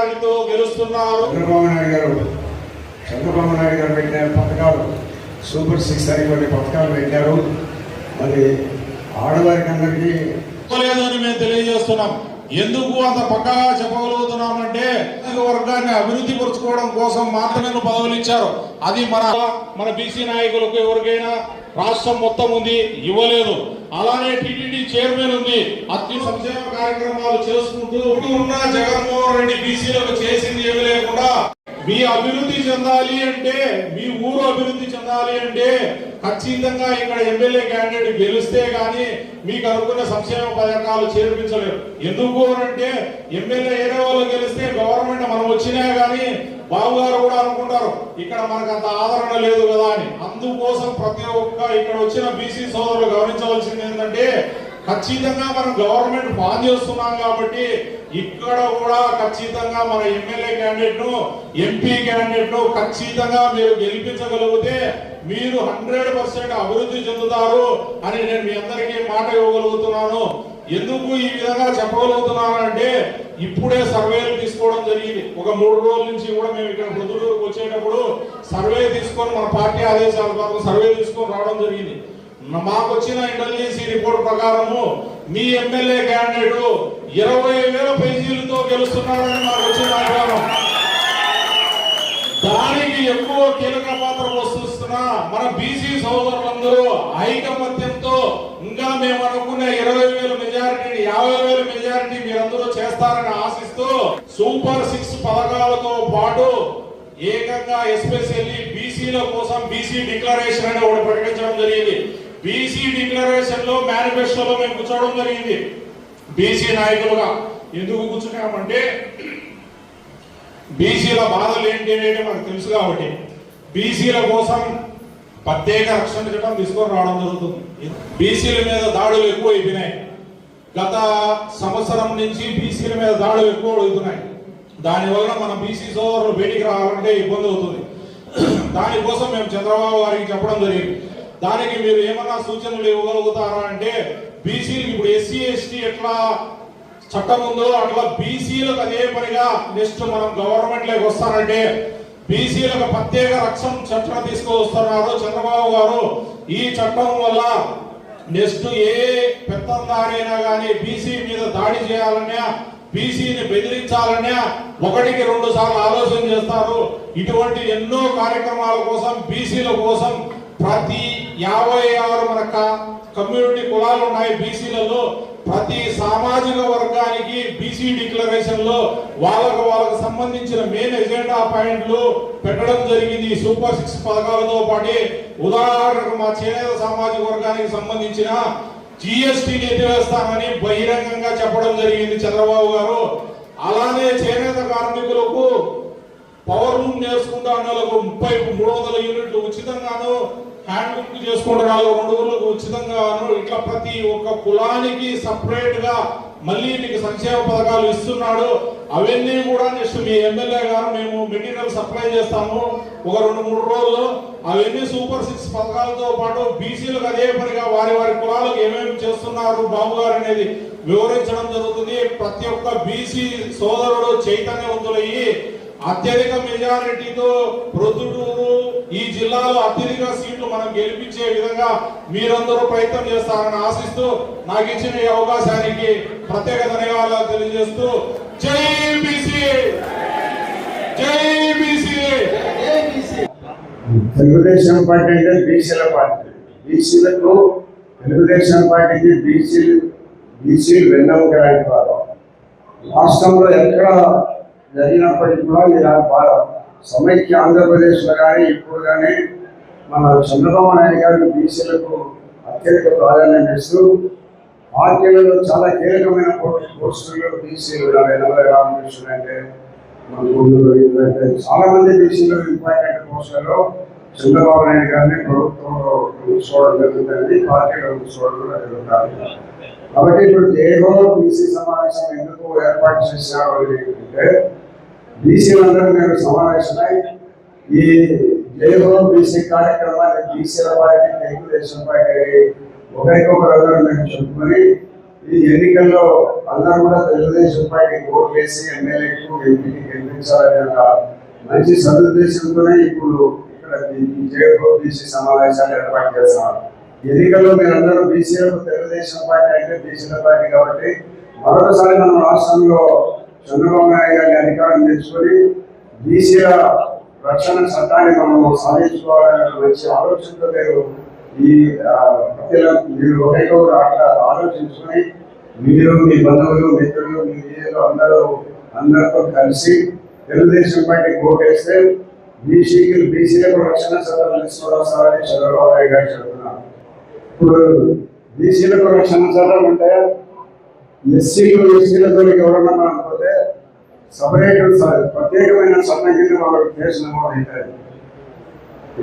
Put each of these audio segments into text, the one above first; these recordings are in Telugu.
మెజారిటీతో గెలుస్తున్నారు. చంద్రబాబు నాయుడు గారు చంద్రబాబు నాయుడు గారు పెట్టిన పథకాలు సూపర్ సిక్స్ అని కొన్ని పథకాలు పెట్టారు. మరి ఆడవారికి అందరికీ లేదని మేము తెలియజేస్తున్నాం. ఎందుకు అంత పక్కగా చెప్పగలుగుతున్నామంటే వర్గాన్ని అభివృద్ధి పరుచుకోవడం కోసం మాత్రమే పదవులు ఇచ్చారు. అది మన మన బీసీ నాయకులకు ఎవరికైనా రాష్ట్రం మొత్తం ఉంది ఇవ్వలేదు. అలానే టీటీడీ చైర్మన్ ఉంది. అతి సంక్షేమ కార్యక్రమాలు చేసుకుంటూ ఉన్న జగన్మోహన్ రెడ్డి బీసీలకు చేసింది ఏమీ లేకుండా మీ అభివృద్ధి చెందాలి అంటే మీ ఊరు అభివృద్ధి చెందాలి అంటే ఖచ్చితంగా ఇక్కడ ఎమ్మెల్యే క్యాండిడేట్ గెలిస్తే కానీ మీకు అనుకున్న సంక్షేమ పథకాలు చేర్పించలేరు. ఎందుకు అంటే ఎమ్మెల్యే ఏరే వాళ్ళు గెలిస్తే గవర్నమెంట్ మనం వచ్చినా కానీ బాబు గారు కూడా అనుకుంటారు ఇక్కడ మనకు అంత ఆదరణ లేదు కదా అని. అందుకోసం ప్రతి ఒక్క ఇక్కడ వచ్చిన బీసీ సోదరులు గమనించవలసింది ఏంటంటే ఖచ్చితంగా మనం గవర్నమెంట్ బాన్ చేస్తున్నాం కాబట్టి ఇక్కడ కూడా ఖచ్చితంగా మన ఎమ్మెల్యే క్యాండిడేట్ను ఎంపీ క్యాండిడేట్ను ఖచ్చితంగా మీరు గెలిపించగలిగితే మీరు హండ్రెడ్ పర్సెంట్ అభివృద్ధి చెందుతారు అని నేను మీ అందరికీ మాట ఇవ్వగలుగుతున్నాను. ఎందుకు ఈ విధంగా చెప్పగలుగుతున్నాను అంటే ఇప్పుడే సర్వేలు తీసుకోవడం జరిగింది. ఒక మూడు రోజుల నుంచి కూడా మేము ఇక్కడ ప్రొద్దుటూరుకు వచ్చేటప్పుడు సర్వే తీసుకొని మన పార్టీ ఆదేశాల ప్రకారం సర్వే తీసుకొని రావడం జరిగింది. మాకు వచ్చిన ఇంటెలిజెన్సీ రిపోర్ట్ ప్రకారము మీ ఎమ్మెల్యే క్యాండిడేట్ ఇరవై వేల పేజీలతో గెలుస్తున్నాడని మాకు వచ్చిన దానికి ఎక్కువ కీలక పాత్ర వస్తున్న మన బీసీ సోదరులందరూ ఐకమత్యంతో ఇంకా మేము అనుకున్న ఇరవై వేల మెజారిటీని యాభై వేల మెజారిటీ మీరందరూ చేస్తారని ఆశిస్తూ సూపర్ సిక్స్ పథకాలతో పాటు ఏకంగా ఎస్పెషల్లీ బీసీల కోసం బీసీ డిక్లరేషన్ అని ఒకటి ప్రకటించడం జరిగింది. బీసీ డిక్లరేషన్లో మేనిఫెస్టోలో మేము కూర్చోవడం జరిగింది. బీసీ నాయకులుగా ఎందుకు కూర్చున్నామంటే బీసీల బాధలు ఏంటి అనేది మనకు తెలుసు కాబట్టి. బీసీల కోసం ప్రత్యేక రక్షణ చట్టం తీసుకొని రావడం జరుగుతుంది. బీసీల మీద దాడులు ఎక్కువ అయిపోయినాయి. గత సంవత్సరం నుంచి బీసీల మీద దాడులు ఎక్కువ అవుతున్నాయి. దానివల్ల మన బీసీ సోదరులు బయటికి రావాలంటే ఇబ్బంది అవుతుంది. దానికోసం మేము చంద్రబాబు గారికి చెప్పడం జరిగింది. దానికి మీరు ఏమన్నా సూచనలు ఇవ్వగలుగుతారా అంటే బీసీలు ఇప్పుడు ఎస్సీ ఎస్టీ ఎట్లా చట్టం ఉందో అట్లా బీసీలకు అదే పనిగా నెక్స్ట్ మనం గవర్నమెంట్లోకి వస్తారంటే బీసీలకు ప్రత్యేక రక్షణ చట్టం తీసుకువస్తున్నారు చంద్రబాబు గారు. ఈ చట్టం వల్ల నెక్స్ట్ ఏ పెత్తందారైనా కానీ బీసీ మీద దాడి చేయాలన్నా బీసీని బెదిరించాలన్నా ఒకటికి రెండు సార్లు ఆలోచన చేస్తారు. ఇటువంటి ఎన్నో కార్యక్రమాల కోసం బీసీల కోసం ప్రతి యాభై ఆరు మన కమ్యూనిటీ కులాలు ఉన్నాయి బీసీలలో. ప్రతి సామాజిక వర్గానికి బీసీ డిక్లరేషన్లో వాళ్ళకు వాళ్ళకు సంబంధించిన మెయిన్ ఎజెండా పాయింట్లు పెట్టడం జరిగింది. సూపర్ సిక్స్ పథకాలతో పాటు ఉదాహరణకు మా చేనేత సామాజిక వర్గానికి సంబంధించిన జిఎస్టీని ఎత్తివేస్తామని బహిరంగంగా చెప్పడం జరిగింది చంద్రబాబు గారు. అలానే చేనేత కార్మికులకు పవర్ రూమ్ చేసుకుంటా అన్న ముప్పై మూడు వందల యూనిట్లు ఉచితంగాను హ్యాండ్ బుక్ చేసుకుంటున్న రెండు రోజులకు ఉచితంగాను ఇట్లా ప్రతి ఒక్క కులానికి సపరేట్గా మళ్ళీ మీకు సంక్షేమ పథకాలు ఇస్తున్నాడు. అవన్నీ కూడా నెక్స్ట్ మీ ఎమ్మెల్యే గారు మేము మెటీరియల్ సప్లై చేస్తాము. ఒక రెండు మూడు రోజులు. అవన్నీ సూపర్ సిక్స్ పథకాలతో పాటు బీసీలకు అదే పనిగా వారి వారి కులాలకు ఏమేమి చేస్తున్నారు బాబు గారు అనేది వివరించడం జరుగుతుంది. ప్రతి ఒక్క బీసీ సోదరుడు చైతన్యవంతులయ్యి అత్యధిక మెజారిటీతో ప్రొద్దుటూరు ఈ జిల్లాలో అత్యధిక సీట్లు మనం గెలిపించే విధంగా మీరందరూ ప్రయత్నం చేస్తారని ఆశిస్తూ నాకు ఇచ్చిన ఈ అవకాశానికి ప్రత్యేక ధన్యవాదాలు తెలియజేస్తూ జై బీసీ! జై బీసీ! తెలుగుదేశం పార్టీ అంటే బీసీల పార్టీ. బీసీలకు తెలుగుదేశం పార్టీకి బీసీలు బీసీలు వెన్నముక లాంటి వారు రాష్ట్రంలో ఎక్కడ జరిగినప్పటికీ కూడా ఇలా సమైక్య ఆంధ్రప్రదేశ్లో కానీ ఇప్పుడు కానీ మన చంద్రబాబు నాయుడు గారు బీసీలకు అత్యధిక ప్రాధాన్యం ఇస్తూ పార్టీలలో చాలా కీలకమైన పోస్టులు బీసీలు వెనమల రామకృష్ణ అంటే మన గుంటూరు ఇప్పుడైతే చాలా మంది బీసీలు ఇంపార్టెంట్ పోస్టులలో చంద్రబాబు నాయుడు గారిని ప్రభుత్వంలో చూడడం జరుగుతుంది పార్టీలో చూడడం కూడా జరుగుతుంది. కాబట్టి ఇప్పుడు దేహంలో బీసీ సమావేశం ఎందుకు ఏర్పాటు చేశారు అని అంటే బీసీలందరూ నేను సమావేశమై ఈ జేహో బీసీ కార్యక్రమాన్ని బీసీల పార్టీ తెలుగుదేశం పార్టీ ఒకరికొకరు మేము చెప్పుకొని ఈ ఎన్నికల్లో అందరూ కూడా తెలుగుదేశం పార్టీకి ఓటు వేసి ఎమ్మెల్యేకు ఎంపీకి గెలిపించాలనే ఒక మంచి సదుద్దేశంతోనే ఇప్పుడు ఇక్కడ ఈ బీసీ సమావేశాలు ఏర్పాటు చేస్తున్నారు. ఎన్నికల్లో మీరందరూ బీసీలకు తెలుగుదేశం పార్టీ అంటే బీసీల పార్టీ కాబట్టి మరొకసారి మన రాష్ట్రంలో చంద్రబాబు నాయుడు గారిని అధికారం తెచ్చుకొని బీసీల రక్షణ చట్టాన్ని మనం సాధించుకోవాలనే మంచి ఆలోచనతో మీరు ఈ మీరు ఒకరికొకరు అట్లా ఆలోచించుకొని మీరు మీ బంధువులు మిత్రులు మీ వీధిలో అందరూ అందరితో కలిసి తెలుగుదేశం పార్టీ ఓటేస్తే బీసీకి బీసీలకు రక్షణ చట్టాలు తీసుకురావాలని చంద్రబాబు నాయుడు గారు చెప్తున్నారు. ఇప్పుడు బీసీలకు రక్షణ చట్టం అంటే ఎస్సీలు ఎస్సీలతో ఎవరన్నా అనుకుంటే సపరేట్ ప్రత్యేకమైన చట్టం కింద వాళ్ళకి కేసు నమోదు అవుతాయి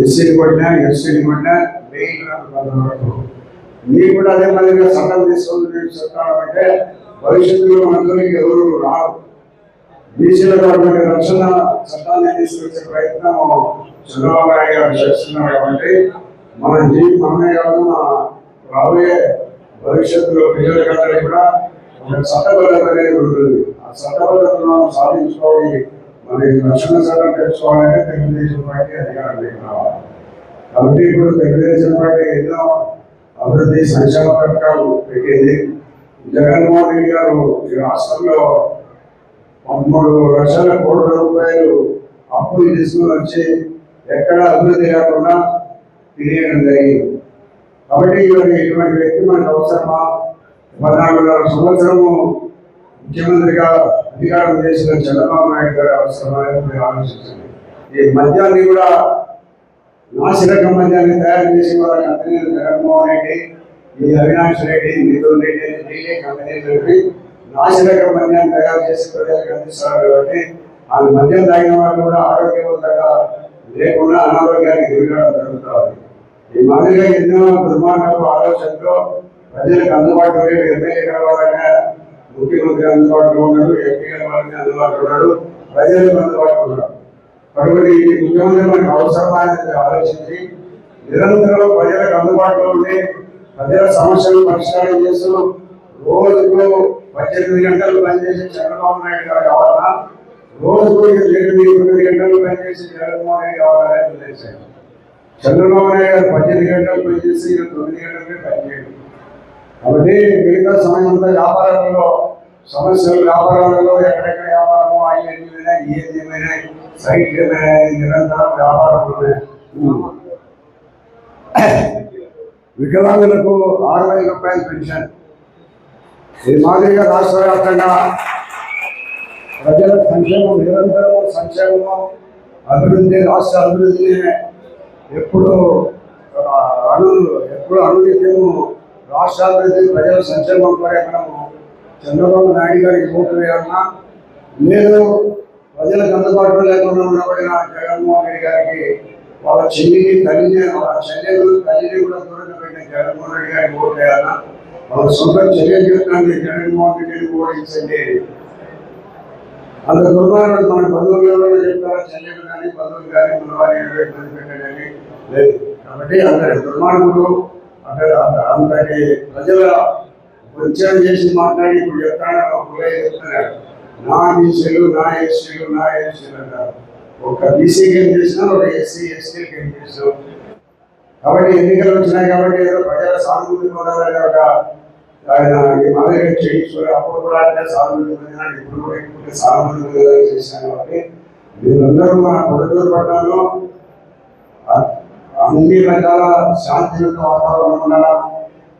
ఎస్సీని పడినా ఎస్సీని పడినా బెయిల్ వరకు. మీరు కూడా అదే మాదిరిగా చట్టం తీసుకొని చెప్తాను అంటే భవిష్యత్తులో మనందరికీ ఎవరు రావు బీసీలకు అటువంటి రక్షణ చట్టాన్ని తీసుకొచ్చే ప్రయత్నం చంద్రబాబు నాయుడు గారు చేస్తున్నారు కాబట్టి మన జీవి మనమే కాదు మన రాబోయే భవిష్యత్తులో పిల్లలకందరికీ కూడా ఒక అనేది ఉంటుంది. ఆ చట్టబద్ధతను సాధించుకోవాలి. మరి రక్షణ చట్టం తెచ్చుకోవాలంటే తెలుగుదేశం పార్టీ అధికారంలోకి రావాలి. కాబట్టి ఇప్పుడు తెలుగుదేశం పార్టీ ఎన్నో అభివృద్ధి సంక్షేమ పథకాలు పెట్టేది. జగన్మోహన్ రెడ్డి గారు ఈ రాష్ట్రంలో పదమూడు లక్షల కోట్ల రూపాయలు అప్పులు తీసుకుని వచ్చి ఎక్కడ అభివృద్ధి లేకుండా తెలియడం జరిగింది. కాబట్టి ఇటువంటి వ్యక్తి మనకు అవసరమా? పద్నాలుగున్నర సంవత్సరము ముఖ్యమంత్రిగా అధికారం చేసిన చంద్రబాబు నాయుడు గారి అవసరమైన మీరు ఆలోచించండి. ఈ మద్యాన్ని కూడా నాసిరకం మద్యాన్ని తయారు చేసిన వాళ్ళ కంపెనీలు జగన్మోహన్ రెడ్డి ఈ అవినాష్ రెడ్డి మిథున్ రెడ్డి అని ఢిల్లీ కంపెనీలు నాసిరకం మద్యాన్ని తయారు చేసి ప్రజలకు అందిస్తారు కాబట్టి ఆ మద్యం తాగిన వాళ్ళు కూడా ఆరోగ్యవంతంగా లేకుండా అనారోగ్యానికి గురికావడం జరుగుతుంది ఈ మాదిరిగా ఎన్నో దుర్మార్గపు ఆలోచనలో ప్రజలకు అందుబాటులో లేడు ఎమ్మెల్యే కావాలనే ముఖ్యమంత్రి అందుబాటులో ఉన్నాడు ఎంపీ కావాలని అందుబాటులో ఉన్నాడు ప్రజలకు అందుబాటులో ఉన్నాడు. అటువంటి ఈ ముఖ్యమంత్రి మనకు అవసరమా ఆలోచించి నిరంతరం ప్రజలకు అందుబాటులో ఉండి ప్రజల సమస్యలు పరిష్కారం చేస్తూ రోజుకు పద్దెనిమిది గంటలు పనిచేసే చంద్రబాబు నాయుడు గారు కావాలన్నా రోజుకు ఎనిమిది తొమ్మిది గంటలు పనిచేసే జగన్మోహన్ రెడ్డి కావాలని ఉద్దేశం. చంద్రబాబు నాయుడు గారు పద్దెనిమిది గంటలు పనిచేసి తొమ్మిది గంటలకే పనిచేయండి కాబట్టి మిగతా సమయంలో వ్యాపారంలో సమస్యలు వ్యాపారాలలో ఎక్కడెక్కడ వ్యాపారము అవి ఏమైనా ఏది ఏమైనా సైట్లు ఏమైనా నిరంతరం వ్యాపారంలోనే వికలాంగులకు ఆరు వేల రూపాయల పెన్షన్. ఈ మాదిరిగా రాష్ట్ర వ్యాప్తంగా ప్రజల సంక్షేమం నిరంతరం సంక్షేమం అభివృద్ధి రాష్ట్ర అభివృద్ధిని ఎప్పుడు అను ఎప్పుడు అనునిత్యము రాష్ట్రాభివృద్ధి ప్రజల సంక్షేమం కొరకు మనము చంద్రబాబు నాయుడు గారికి ఓటు వేయాలన్నా లేదు ప్రజలకు అందుబాటులో లేకుండా ఉండబడిన జగన్మోహన్ రెడ్డి గారికి వాళ్ళ చెల్లిని తల్లిని వాళ్ళ చెల్లెలు తల్లిని కూడా దూరంగా పెట్టిన జగన్మోహన్ రెడ్డి గారికి ఓటు వేయాలన్నా వాళ్ళ సొంత చెల్లె జీవితాన్ని జగన్మోహన్ రెడ్డిని ఓడించండి. అందులో దుర్మార్గుడు మన బంధువులు చెప్తారా? చెల్లెలు కానీ బంధువులు కానీ మన వారి ఇబ్బంది పెట్టాలని లేదు. కాబట్టి అందరి దుర్మార్గుడు అంటే అంతటి ప్రజల పరిచయం చేసి మాట్లాడి ఇప్పుడు చెప్తాడు అప్పుడే చెప్తున్నాడు నా బీసీలు నా ఎస్సీలు నా ఎస్సీలు అంటారు. ఒక బీసీకి ఏం చేసినా ఒక ఎస్సీ ఎస్సీకి ఏం చేసినాం. కాబట్టి ఎన్నికలు వచ్చినాయి కాబట్టి ఏదో ప్రజల సానుభూతి పొందాలని ఒక ఆయన ఈ మాదిరిగా చేయించుకుని అప్పుడు కూడా అంటే సానుభూతి పొందినాడు ఇప్పుడు కూడా ఇప్పుడు సానుభూతి పొందేలా చేశాను కాబట్టి మీరందరూ మన పొద్దుటూరు పట్టణంలో అన్ని రకాల శాంతియుత వాతావరణం ఉండాలా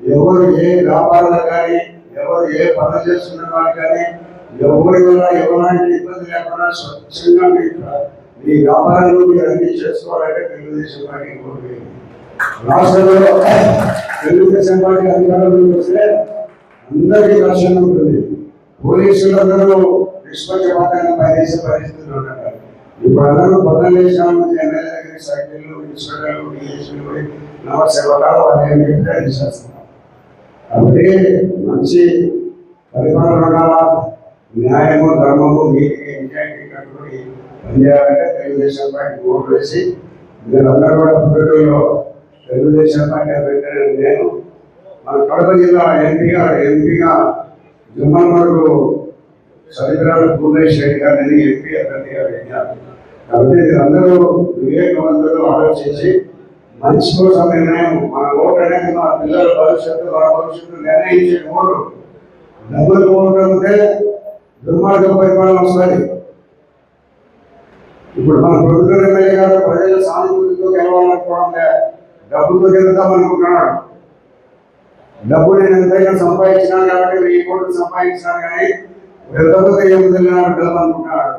ఎవరు ఏ వ్యాపారాలు కానీ ఎవరు ఏ పనులు చేస్తున్న వాళ్ళు కానీ ఎవరి వల్ల ఎవరాంటి ఇబ్బంది లేకుండా స్వచ్ఛంగా మీ మీ వ్యాపారాలు మీరు అన్ని చేసుకోవాలంటే తెలుగుదేశం పార్టీ కోరుకుంది రాష్ట్రంలో తెలుగుదేశం పార్టీ అధికారంలోకి వస్తే అందరికీ రక్షణ ఉంటుంది. పోలీసులందరూ నిష్పక్షపాతంగా పనిచేసే పరిస్థితులు ఉంటారు. ఇప్పుడు అందరూ పొద్దున్న లేచిన ఎమ్మెల్యే దగ్గర సైకిళ్ళు ఇన్స్పెక్టర్లు డిఎస్పీలు నమస్తే వాళ్ళు ఏం తయారు అది చేస్తున్నారు కాబట్టి మంచి పరిపాలన న్యాయము ధర్మము నీతికి నిజాయితీ కట్టుబడి పనిచేయాలంటే తెలుగుదేశం పార్టీ ఓటు వేసి మీరందరూ కూడా పుట్టూరులో తెలుగుదేశం పార్టీ పెట్టిన నేను. మన కడప జిల్లా ఎంపీగా ఎంపీగా జమ్మల్ వరకు సరిగ్రాల భూమేష్ రెడ్డి గారిని ఎంపీ అభ్యర్థిగా పెట్టారు కాబట్టి అందరూ వివేకవంతులు ఆలోచించి మంచి కోసం నిర్ణయం మన ఓటు అనేది మన పిల్లల భవిష్యత్తు మన భవిష్యత్తు నిర్ణయించే ఓటు. డబ్బులు ఓటు అంటే దుర్మార్గ పరిపాలన వస్తుంది. ఇప్పుడు మన ప్రొద్దుటూరు ఎమ్మెల్యే గారు ప్రజల సానుభూతితో గెలవాలనుకోవడం లే. డబ్బుతో గెలుద్దాం అనుకుంటున్నాడు. డబ్బు నేను ఎంతైనా సంపాదించినాను కాబట్టి వెయ్యి కోట్లు సంపాదించినాను కానీ వెళ్తపోతే ఏముంది అనుకుంటున్నాడు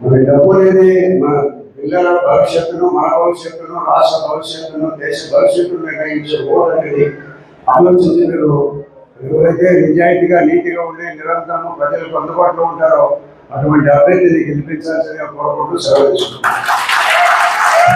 మరి డబ్బు అనేది మన పిల్లల భవిష్యత్తును మన భవిష్యత్తును రాష్ట్ర భవిష్యత్తును దేశ భవిష్యత్తును నిర్ణయించే ఓటు అనేది ఆలోచించలేరు ఎవరైతే నిజాయితీగా నీతిగా ఉండి నిరంతరం ప్రజలకు అందుబాటులో ఉంటారో అటువంటి అభ్యర్థిని గెలిపించాల్సిన కోరుకుంటూ సెలవు తీసుకుంటున్నాను.